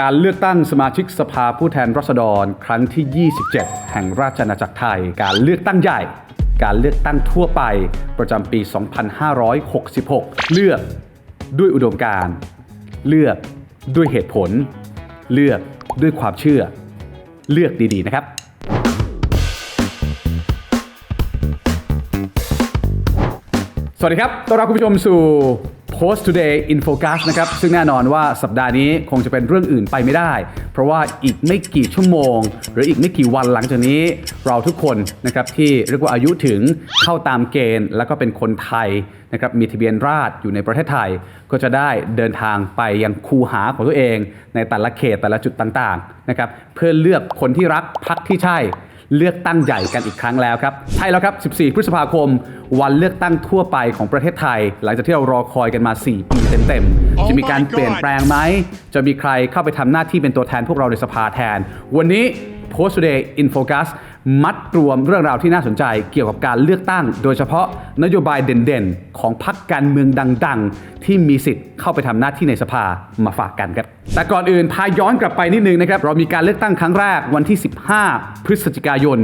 การเลือกตั้งสมาชิกสภาผู้แทนราษฎร ครั้งที่ 27 แห่งราชอาณาจักรไทย การเลือกตั้งใหญ่ การเลือกตั้งทั่วไป ประจำปี 2566 เลือกด้วยอุดมการ เลือกด้วยเหตุผล เลือกด้วยความเชื่อ เลือกดีๆ นะครับสวัสดีครับ ต้อนรับคุณผู้ชมสู่ Post Today in Focus นะครับ ซึ่งแน่นอนว่าสัปดาห์นี้คงจะเป็นเรื่องอื่นไปไม่ได้ เพราะว่าอีกไม่กี่ชั่วโมง หรืออีกไม่กี่วันหลังจากนี้เราทุกคนนะครับที่เรียกว่าอายุถึงเข้าตามเกณฑ์ แล้วก็เป็นคนไทยนะครับมีทะเบียนราษฎรอยู่ในประเทศไทย ก็จะได้เดินทางไปยังคูหาของตัวเอง ในแต่ละเขตแต่ละจุดต่างๆนะครับเพื่อเลือกคนที่รักพักที่ใช่ เลือกตั้งใหญ่กันอีกครั้งแล้วครับใช่แล้วครับ 14 พฤษภาคม วันเลือกตั้งทั่วไปของประเทศไทย หลังจากที่เรารอคอยกันมา 4 ปีเต็มๆ จะมีการเปลี่ยนแปลงไหม จะมีใครเข้าไปทำหน้าที่เป็นตัวแทนพวกเราในสภาแทน วันนี้ Post Today in Focus มัดรวมเรื่องราวที่น่าสนใจเกี่ยวกับการเลือกตั้ง โดยเฉพาะนโยบายเด่นๆ ของพรรคการเมืองดัง ๆ ที่มีสิทธิ์เข้าไปทำหน้าที่ในสภามาฝากกันครับ แต่ก่อนอื่นพาย้อนกลับไปนิดนึงนะครับ เรามีการเลือกตั้งครั้งแรกวันที่ 15 พฤศจิกายน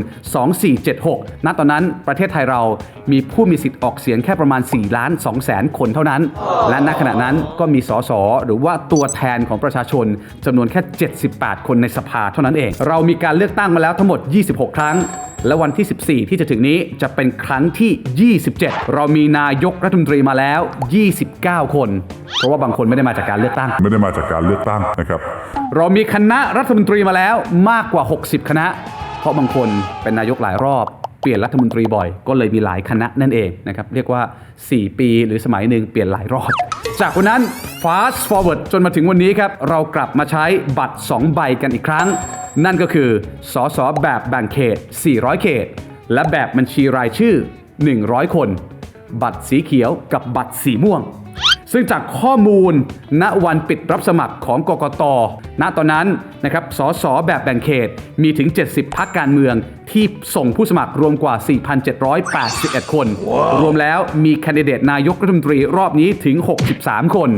2476 ณ ตอนนั้นประเทศไทยเรามีผู้มีสิทธิ์ออกเสียงแค่ประมาณ 4 ล้าน2แสนคนเท่านั้น และณขณะนั้นก็มีสสหรือว่าตัวแทนของประชาชนจำนวนแค่ 78 คนในสภาเท่านั้นเอง เรามีการเลือกตั้งมาแล้วทั้งหมด 26 ครั้งและวันที่ 14 ที่จะถึงนี้จะเป็นครั้งที่ 27 เรามีนายกรัฐมนตรีมาแล้ว 29 คน เพราะว่าบางคนไม่ได้มาจากการเลือกตั้ง ไม่ได้มาจากการเลือกตั้งนะครับ เรามีคณะรัฐมนตรีมาแล้วมากกว่า 60 คณะ เพราะบางคนเป็นนายกหลายรอบเปลี่ยนรัฐมนตรีบ่อย ก็เลยมีหลายคณะนั่นเองนะครับเรียกว่า 4 ปีหรือสมัยหนึ่งเปลี่ยนหลายรอบ จากวันนั้น fast forward จนมาถึงวันนี้ครับ เรากลับมาใช้บัตร 2 ใบกันอีกครั้ง นั่นก็คือ สสแบบแบ่งเขต 400 เขต และแบบบัญชีรายชื่อ 100 คน บัตรสีเขียวกับบัตรสีม่วง ซึ่งจากข้อมูลณวันปิดรับสมัครของกกต ณตอนนั้นนะครับสสแบบแบ่งเขตมีถึง 70 พักการเมืองที่ส่งผู้สมัครรวมกว่า 4,781 คนรวมแล้วมีแคนดิเดตนายกรัฐมนตรีรอบนี้ถึง 63 คน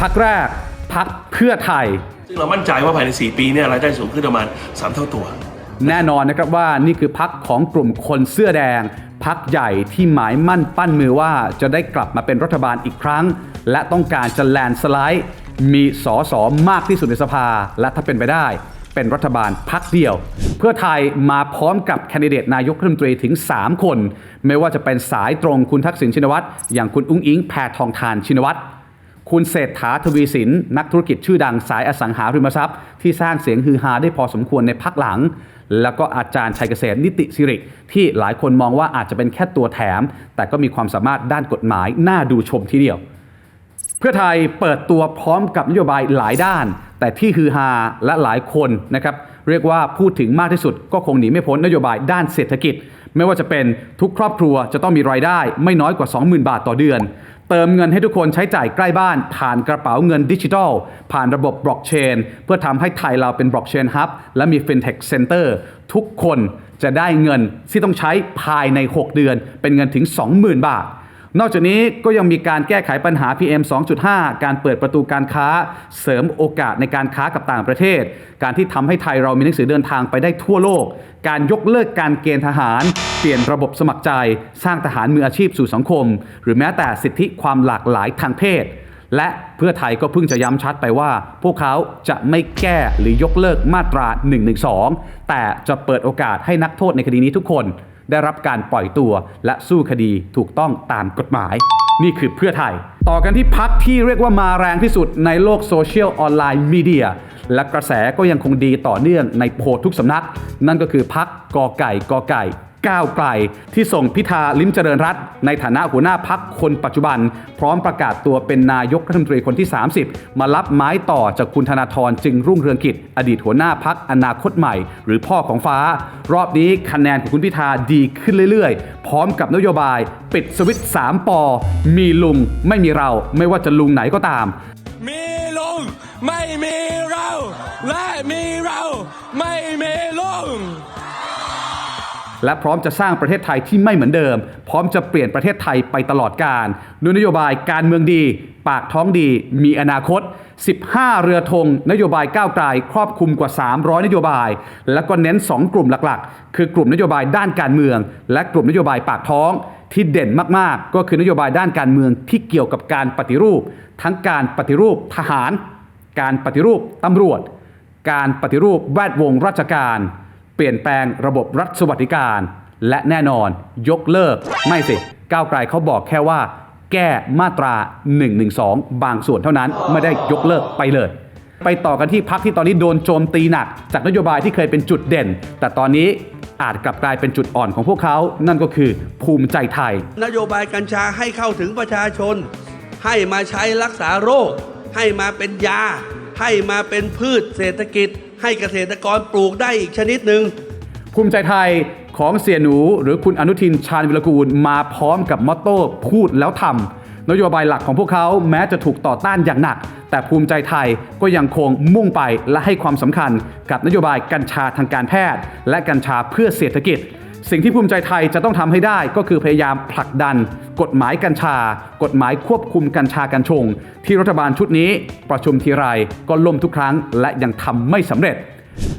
พักแรกพักเพื่อไทย ซึ่งเรามั่นใจว่าภายใน 4 ปีเนี่ยรายได้สูงขึ้นประมาณ 3 เท่าตัวแน่นอนนะครับว่านี่คือพักของกลุ่มคนเสื้อแดง พักใหญ่ที่หมายมั่นปั้นมือว่าจะได้กลับมาเป็นรัฐบาลอีกครั้ง และต้องการจะแลนสไลด์ มีสอสอมากที่สุดในสภา และถ้าเป็นไปได้ เป็นรัฐบาลพักเดียว เพื่อไทยมาพร้อมกับแคนดิเดตนายกรัฐมนตรีถึง 3 คน ไม่ว่าจะเป็นสายตรงคุณทักษิณชินวัตรอย่างคุณอุ้งอิงแพทองทานชินวัตร คุณเศรษฐาทวีสิน นักธุรกิจชื่อดังสายอสังหาริมทรัพย์ ที่สร้างเสียงฮือฮาได้พอสมควรในพักหลัง แล้วก็อาจารย์ชัยเกษมนิติสิริ ที่หลายคนมองว่าอาจจะเป็นแค่ตัวแถม แต่ก็มีความสามารถด้านกฎหมาย น่าดูชมทีเดียว เพื่อไทยเปิดตัวพร้อมกับนโยบายหลายด้าน แต่ที่ฮือฮาและหลายคนนะครับเรียกว่าพูดถึงมากที่สุดก็คงหนีไม่พ้นนโยบายด้านเศรษฐกิจ ไม่ว่าจะเป็นทุกครอบครัวจะต้องมีรายได้ไม่น้อยกว่า 20,000 บาทต่อเดือน เติมเงินให้ทุกคนใช้จ่ายใกล้บ้าน ผ่านกระเป๋าเงินดิจิทัล ผ่านระบบบล็อกเชนเพื่อทำให้ไทยเราเป็นบล็อกเชนฮับและมี FinTech Center ทุกคนจะได้เงินที่ต้องใช้ภายใน 6 เดือน เป็นเงินถึง 20,000 บาท นอกจากนี้ก็ยังมีการแก้ไขปัญหา PM 2.5 การเปิดประตูการค้า เสริมโอกาสในการค้ากับต่างประเทศ การที่ทำให้ไทยเรามีหนังสือเดินทางไปได้ทั่วโลก การยกเลิกการเกณฑ์ทหาร เปลี่ยนระบบสมัครใจ สร้างทหารมืออาชีพสู่สังคม หรือแม้แต่สิทธิความหลากหลายทางเพศ และเพื่อไทยก็เพิ่งจะย้ำชัดไปว่า พวกเขาจะไม่แก้หรือยกเลิกมาตรา 112 แต่จะเปิดโอกาสให้นักโทษในคดีนี้ทุกคน ได้รับการปล่อยตัวและสู้คดีถูกต้องตามกฎหมาย นี่คือเพื่อไทย ต่อกันที่พักที่เรียกว่ามาแรงที่สุดในโลกโซเชียลออนไลน์มีเดียและกระแสก็ยังคงดีต่อเนื่องในโพลทุกสำนัก นั่นก็คือพักกอไก่กอไก่ ก้าวไกล ที่ส่งพิธาลิ้มเจริญรัตในฐานะหัวหน้าพักคนปัจจุบัน พร้อมประกาศตัวเป็นนายกรัฐมนตรีคนที่ 30 มารับไม้ต่อจากคุณธนาธรจึงรุ่งเรืองกิจ อดีตหัวหน้าพักอนาคตใหม่ หรือพ่อของฟ้า รอบนี้คะแนนของคุณพิธาดีขึ้นเรื่อยๆ พร้อมกับนโยบาย ปิดสวิตช์3ปอมีลุงไม่มีเราไม่ว่าจะลุงไหนก็ตาม มีลุงไม่มีเรา และมีเราไม่มี และพร้อมจะสร้างประเทศไทยที่ไม่เหมือนเดิม พร้อมจะเปลี่ยนประเทศไทยไปตลอดกาลด้วยนโยบายการเมืองดี ปากท้องดี มีอนาคต 15 เรือธงนโยบายก้าวไกลครอบคลุมกว่า 300 นโยบาย แล้วก็เน้น 2 กลุ่มหลักๆ คือกลุ่มนโยบายด้านการเมือง และกลุ่มนโยบายปากท้องที่เด่นมากๆ ก็คือนโยบายด้านการเมืองที่เกี่ยวกับการปฏิรูป ทั้งการปฏิรูปทหาร การปฏิรูปตำรวจ การปฏิรูปแวดวงราชการ ลี่ยนแปลงระบบรัฐสวัสดิการ และแน่นอนยกเลิก ไม่สิก้าวไกลเขาบอกแค่ว่า แก้มาตรา 112 บางส่วนเท่านั้นไม่ได้ยกเลิกไปเลย ไปต่อกันที่พักที่ตอนนี้โดนโจมตีหนัก จากนโยบายที่เคยเป็นจุดเด่น แต่ตอนนี้อาจกลับกลายเป็นจุดอ่อนของพวกเขา นั่นก็คือภูมิใจไทย นโยบายกัญชาให้เข้าถึงประชาชน ให้มาใช้รักษาโรค ให้มาเป็นยา ให้มาเป็นพืชเศรษฐกิจ ให้เกษตรกรปลูกได้อีกชนิดหนึ่งภูมิใจไทยของเสียหนู หรือคุณอนุทินชาญวิรกูลมาพร้อมกับมอตโต้พูดแล้วทำนโยบายหลักของพวกเขาแม้จะถูกต่อต้านอย่างหนัก แต่ภูมิใจไทยก็ยังคงมุ่งไปและให้ความสำคัญกับนโยบายกัญชาทางการแพทย์ และกัญชาเพื่อเศรษฐกิจ สิ่งที่ภูมิใจไทยจะต้องทำให้ได้ก็คือพยายามผลักดัน กฎหมายกัญชา กฎหมายควบคุมกัญชากัญชง ที่รัฐบาลชุดนี้ประชุมทีไรก็ล่มทุกครั้ง และยังทำไม่สำเร็จ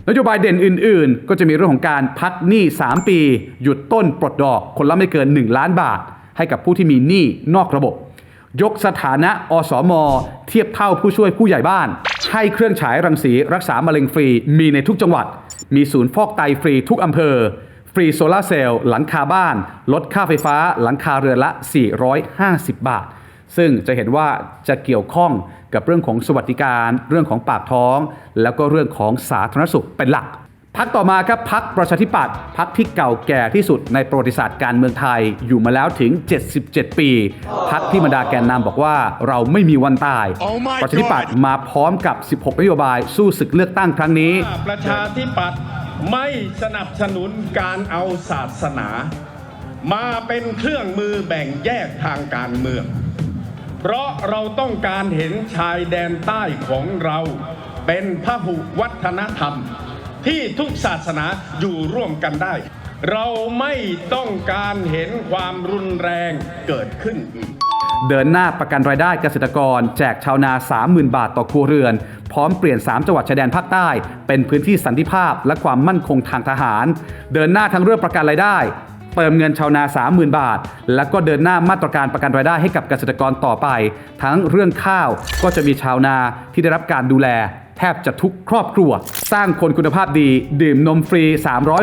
นโยบายเด่นอื่น ๆ ก็จะมีเรื่องของการพักหนี้ 3 ปี หยุดต้นปลดดอกคนละไม่เกิน 1 ล้านบาท ให้กับผู้ที่มีหนี้นอกระบบ ยกสถานะอสมเทียบเท่าผู้ช่วยผู้ใหญ่บ้าน ให้เครื่องฉายรังสีรักษามะเร็งฟรีมีในทุกจังหวัด มีศูนย์ฟอกไตฟรีทุกอำเภอ ฟรีโซลาร์เซลล์หลังคาบ้าน ลดค่าไฟฟ้าหลังคาเรือนละ 450 บาท ซึ่งจะเห็นว่าจะเกี่ยวข้องกับเรื่องของสวัสดิการ เรื่องของปากท้อง แล้วก็เรื่องของสาธารณสุขเป็นหลักพักต่อมาครับพักประชาธิปัตย์พักที่เก่าแก่ที่สุดในประวัติศาสตร์การเมืองไทยอยู่มาแล้วถึง 77 ปี พักที่บรรดาแกนนำบอกว่าเราไม่มีวันตาย Oh my ประชาธิปัตย์มาพร้อมกับ 16 นโยบายสู้ศึกเลือกตั้งครั้งนี้ ประชาธิปัตย์ ไม่สนับสนุนการเอาศาสนา มาเป็นเครื่องมือแบ่งแยกทางการเมือง เพราะเราต้องการเห็นชายแดนใต้ของเราเป็นพหุวัฒนธรรม ที่ทุกศาสนาอยู่ร่วมกันได้ เราไม่ต้องการเห็นความรุนแรงเกิดขึ้นอีก เดินหน้าประกันรายได้เกษตรกร แจกชาวนา 30,000 บาทต่อครัวเรือน พร้อมเปลี่ยน 3 จังหวัดชายแดนภาคใต้ เป็นพื้นที่สันติภาพและความมั่นคงทางทหาร เดินหน้าทั้งเรื่องประกันรายได้เติมเงินชาวนา 30,000 บาท แล้วก็เดินหน้ามาตรการประกันรายได้ให้กับเกษตรกรต่อไป ทั้งเรื่องข้าวก็จะมีชาวนาที่ได้รับการดูแล แทบจะทุกครอบครัว สร้างคนคุณภาพดี ดื่มนมฟรี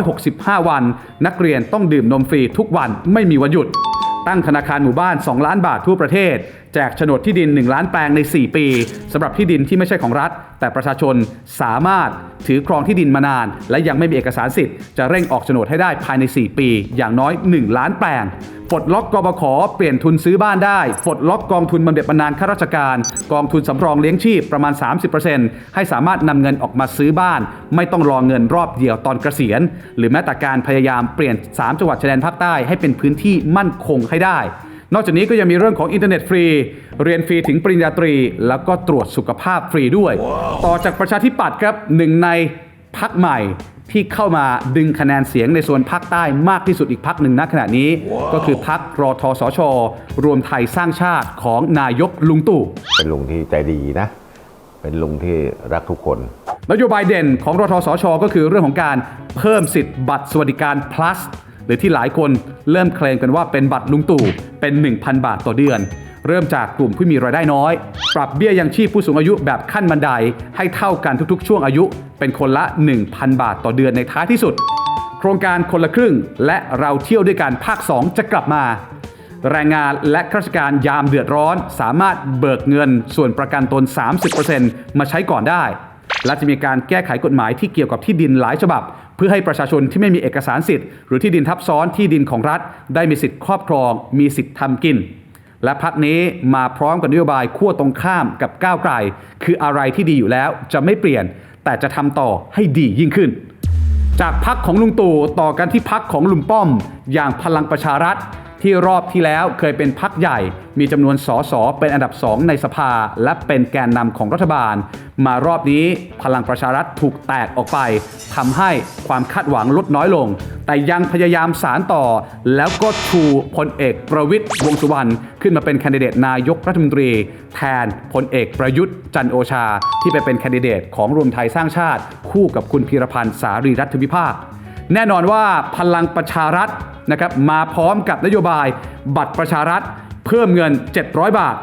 365 วัน นักเรียนต้องดื่มนมฟรีทุกวันไม่มีวันหยุด ตั้งธนาคารหมู่บ้าน 2 ล้านบาททั่วประเทศแจกโฉนดที่ดิน 1 ล้านแปลงใน 4 ปีสำหรับที่ดินที่ไม่ใช่ของรัฐ แต่ประชาชนสามารถถือครองที่ดินมานาน และยังไม่มีเอกสารสิทธิ์จะเร่งออกโฉนดให้ได้ภายใน 4 ปี อย่างน้อย 1 ล้านแปลงปลดล็อกกบขเปลี่ยนทุนซื้อบ้านได้ปลดล็อกกองทุนบำเหน็จบำนาญข้าราชการ กองทุนสำรองเลี้ยงชีพประมาณ 30%ให้สามารถนำเงินออกมาซื้อบ้าน ไม่ต้องรอเงินรอบเดียวตอนเกษียณ หรือแม้แต่การพยายามเปลี่ยน 3 จังหวัดชายแดนภาคใต้ให้เป็นพื้นที่มั่นคงให้ได้ นอกจากนี้ก็ยังมีเรื่องของอินเทอร์เน็ตฟรี เรียนฟรีถึงปริญญาตรี แล้วก็ตรวจสุขภาพฟรีด้วย ต่อจากประชาธิปัตย์ครับหนึ่งในพักใหม่ที่เข้ามาดึงคะแนนเสียงในส่วนภาคใต้มากที่สุดอีกพักหนึ่งณขณะนี้ ก็คือพักรอทสชรวมไทยสร้างชาติของนายกลุงตู่เป็นลุงที่ใจดีนะ เป็นลุงที่รักทุกคน นโยบายเด่นของรทสชก็คือเรื่องของการเพิ่มสิทธิ์บัตรสวัสดิการ plus ห รือที่หลายคนเริ่มเคลมกันว่าเป็นบัตรลุงตู่เป็น 1,000 บาทต่อเดือน เริ่มจากกลุ่มผู้มีรายได้น้อย ปรับเบี้ยยังชีพผู้สูงอายุแบบขั้นบันได ให้เท่ากันทุกๆ ช่วงอายุ เป็นคนละ 1,000 บาทต่อเดือนในท้ายที่สุด โครงการคนละครึ่ง และเราเที่ยวด้วยกันภาค 2 จะกลับมาแรงงานและข้าราชการยามเดือดร้อน สามารถเบิกเงินส่วนประกันตน 30%มาใช้ก่อนได้ และจะมีการแก้ไขกฎหมายที่เกี่ยวกับที่ดินหลายฉบับ พื่อให้ประชาชนที่ไม่มีเอกสารสิทธิ์หรือที่ดินทับซ้อนที่ดินของรัฐ ได้มีสิทธิ์ครอบครอง มีสิทธิ์ทำกิน และพักนี้มาพร้อมกับนโยบายขั้วตรงข้ามกับก้าวไกล คืออะไรที่ดีอยู่แล้วจะไม่เปลี่ยน แต่จะทำต่อให้ดียิ่งขึ้น จากพักของลุงตู่ต่อกันที่พักของลุงป้อม อย่างพลังประชารัฐ ที่รอบที่แล้วเคยเป็นพักใหญ่ มีจำนวนสสเป็นอันดับสองในสภา และเป็นแกนนำของรัฐบาล มารอบนี้พลังประชารัฐถูกแตกออกไปทำให้ความคาดหวังลดน้อยลง แต่ยังพยายามสารต่อ แล้วก็ชูพลเอกประวิตยวงสุวรรณขึ้นมาเป็นแคนดิเดตนายกรัฐมนตรี แทนพลเอกประยุทธ์จันโอชา ที่ไปเป็นแคนดิเดตของรวมไทยสร้างชาติ คู่กับคุณพีรพันธ์สารีรัฐวิภาค แน่นอนว่าพลังประชารัฐนะครับมาพร้อมกับนโยบาย บัตรประชารัฐ เพิ่มเงิน 700 บาท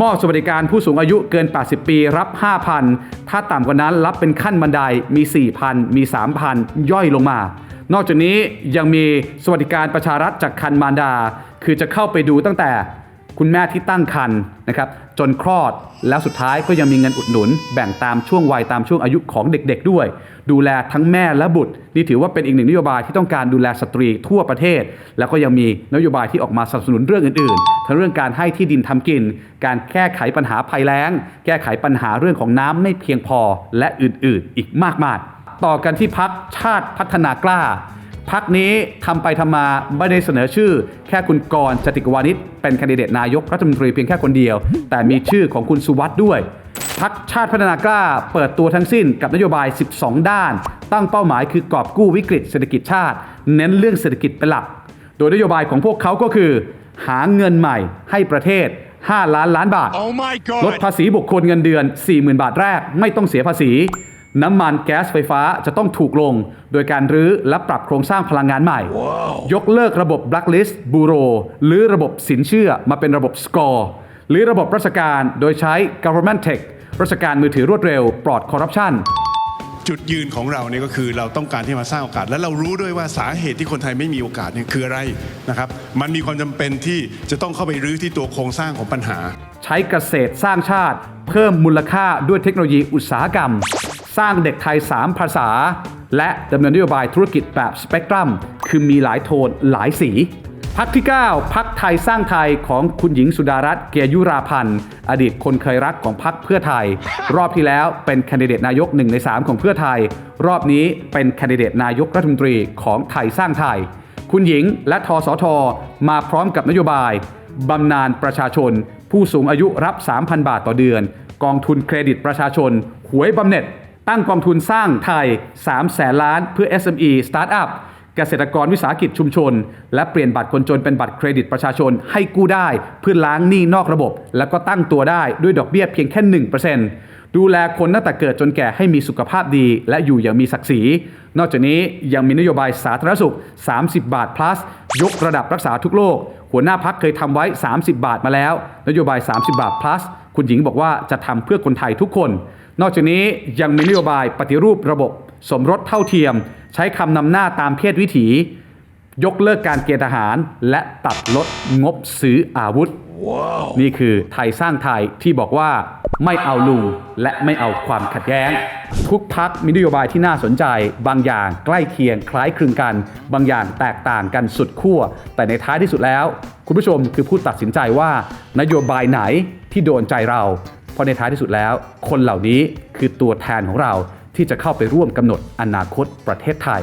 มอบสวัสดิการผู้สูงอายุเกิน 80 ปีรับ 5,000 ถ้าต่ำกว่านั้นรับเป็นขั้นบันไดมี 4,000 มี 3,000 ย่อยลงมา นอกจากนี้ยังมีสวัสดิการประชารัฐจากคันมารดา คือจะเข้าไปดูตั้งแต่ คุณแม่ที่ตั้งครรภ์นะครับจนคลอดแล้วสุดท้ายก็ยังมีเงินอุดหนุน แบ่งตามช่วงวัยตามช่วงอายุของเด็กๆด้วย ดูแลทั้งแม่และบุตร นี่ถือว่าเป็นอีกหนึ่งนโยบายที่ต้องการดูแลสตรีทั่วประเทศ แล้วก็ยังมีนโยบายที่ออกมาสนับสนุนเรื่องอื่นๆ ทั้งเรื่องการให้ที่ดินทำกิน การแก้ไขปัญหาภัยแล้ง แก้ไขปัญหาเรื่องของน้ำไม่เพียงพอและอื่นๆ อีกมากมายต่อกันที่พักชาติพัฒนากล้า พักนี้ทำไปทำมาไม่ได้เสนอชื่อ แค่คุณกรณ์จติกวานิชเป็นแคนดิเดตนายกรัฐมนตรีเพียงแค่คนเดียว แต่มีชื่อของคุณสุวัสด์ด้วยพักชาติพัฒนากล้าเปิดตัวทั้งสิ้นกับนโยบาย 12 ด้าน ตั้งเป้าหมายคือกอบกู้วิกฤตเศรษฐกิจชาติ เน้นเรื่องเศรษฐกิจเป็นหลัก โดยนโยบายของพวกเขาก็คือ หาเงินใหม่ให้ประเทศ 5 ล้านล้านบาท Oh my ลด god ภาษีบุคคลเงินเดือน 40,000 บาทแรกไม่ต้องเสียภาษี น้ำมันแก๊สไฟฟ้าจะต้องถูกลง โดยการรื้อและปรับโครงสร้างพลังงานใหม่ยกเลิกระบบ blacklist bureau หรือระบบสินเชื่อมาเป็นระบบ score หรือระบบราชการโดยใช้ government tech ราชการมือถือรวดเร็ว ปลอดคอร์รัปชันจุดยืนของเราเนี่ยก็คือเราต้องการที่มาสร้างโอกาส และเรารู้ด้วยว่าสาเหตุที่คนไทยไม่มีโอกาสเนี่ยคืออะไรนะครับมันมีความจำเป็นที่จะต้องเข้าไปรื้อที่ตัวโครงสร้างของปัญหา ใช้เกษตรสร้างชาติ เพิ่มมูลค่าด้วยเทคโนโลยีอุตสาหกรรม สร้างเด็กไทย 3 ภาษา และดำเนินนโยบายธุรกิจแบบสเปกตรัม คือมีหลายโทนหลายสีพักที่ 9พักไทยสร้างไทยของคุณหญิงสุดารัตน์เกียรยุราพันธ์ อดีตคนเคยรักของพักเพื่อไทย รอบที่แล้วเป็นแคนดิเดตนายก1ใน 3 ของเพื่อไทย รอบนี้เป็นแคนดิเดตนายกรัฐมนตรีของไทยสร้างไทย คุณหญิงและทสท มาพร้อมกับนโยบาย บำนาญประชาชน ผู้สูงอายุรับ 3,000 บาทต่อเดือน กองทุนเครดิตประชาชน หวยบำเหน็จ ตั้งกองทุนสร้างไทย 3 แสนล้านเพื่อ SME Startup เกษตรกรวิสาหกิจชุมชน และเปลี่ยนบัตรคนจนเป็นบัตรเครดิตประชาชนให้กู้ได้เพื่อล้างหนี้นอกระบบ แล้วก็ตั้งตัวได้ด้วยดอกเบี้ยเพียงแค่ 1%ดูแลคนตั้งแต่เกิดจนแก่ให้มีสุขภาพดี และอยู่อย่างมีศักดิ์ศรี นอกจากนี้ยังมีนโยบายสาธารณสุข 30 บาท plus ยกระดับรักษาทุกโรคหัวหน้าพักเคยทำไว้ 30 บาทมาแล้ว นโยบาย 30 บาท plus คุณหญิงบอกว่าจะทำเพื่อคนไทยทุกคน นอกจากนี้ยังมีนโยบายปฏิรูประบบ สมรสเท่าเทียม ใช้คำนำหน้าตามเพศวิถี ยกเลิกการเกณฑ์ทหาร และตัดลดงบซื้ออาวุธนี่คือไทยสร้างไทยที่บอกว่าไม่เอาลุงและไม่เอาความขัดแย้ง ทุกพักมีนโยบายที่น่าสนใจ บางอย่างใกล้เคียงคล้ายคลึงกัน บางอย่างแตกต่างกันสุดขั้วแต่ในท้ายที่สุดแล้ว คุณผู้ชมคือผู้ตัดสินใจว่านโยบายไหนที่โดนใจเราเพ ราะในท้ายที่สุดแล้ว คนเหล่านี้คือตัวแทนของเราที่จะเข้าไปร่วมกำหนดอนาคตประเทศไทย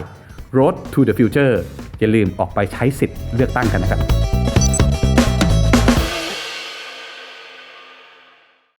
Road to the Future อย่าลืมออกไปใช้สิทธิ์เลือกตั้งกันนะครับ